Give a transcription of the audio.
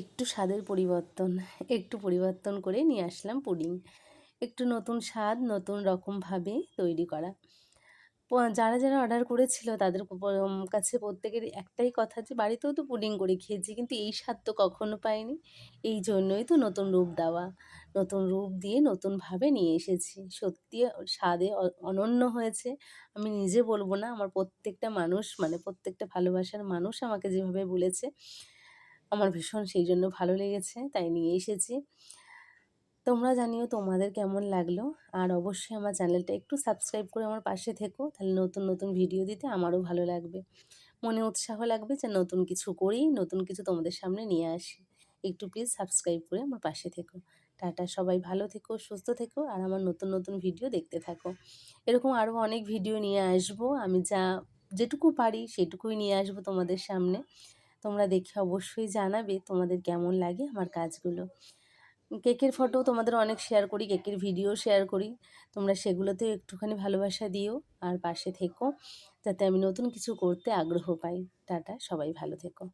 একটু স্বাদের পরিবর্তন, একটু পরিবর্তন করে নিয়ে আসলাম পুডিং। একটু নতুন স্বাদ, নতুন রকমভাবে তৈরি করা। যারা যারা অর্ডার করেছিল তাদের কাছে প্রত্যেকের একটাই কথা যে বাড়িতেও তো পুডিং করে খেয়েছি, কিন্তু এই স্বাদ তো কখনো পাইনি। এই জন্যই তো নতুন রূপ দেওয়া, নতুন রূপ দিয়ে নতুনভাবে নিয়ে এসেছি। সত্যি স্বাদে অনন্য হয়েছে। আমি নিজে বলব না, আমার প্রত্যেকটা মানুষ মানে প্রত্যেকটা ভালোবাসার মানুষ আমাকে যেভাবে বলেছে আমার ভীষণ সেই জন্য ভালো লেগেছে, তাই নিয়ে এসেছি। তোমরা জানিও তোমাদের কেমন লাগল, আর অবশ্যই আমার চ্যানেলটা একটু সাবস্ক্রাইব করে আমার পাশে থেকো, তাহলে নতুন নতুন ভিডিও দিতে আমারও ভালো লাগবে। মনে উৎসাহ লাগবে যে নতুন কিছু করি, নতুন কিছু তোমাদের সামনে নিয়ে আসি। একটু প্লিজ সাবস্ক্রাইব করে আমার পাশে থেকো। টাটা, সবাই ভালো থেকো, সুস্থ থেকো, আর আমার নতুন নতুন ভিডিও দেখতে থাকো। এরকম আরও অনেক ভিডিও নিয়ে আসব, আমি যা, যেটুকু পারি সেটুকুই নিয়ে আসব তোমাদের সামনে। তোমরা দেখে অবশ্যই জানাবে তোমাদের কেমন লাগে আমার কাজগুলো। কেকের ফটো তোমাদের অনেক শেয়ার করি, কেকের ভিডিও শেয়ার করি। তোমরা সেগুলোতেও একটুখানি ভালোবাসা দিও আর পাশে থেকো, যাতে আমি নতুন কিছু করতে আগ্রহ পাই। টাটা, সবাই ভালো থেকো।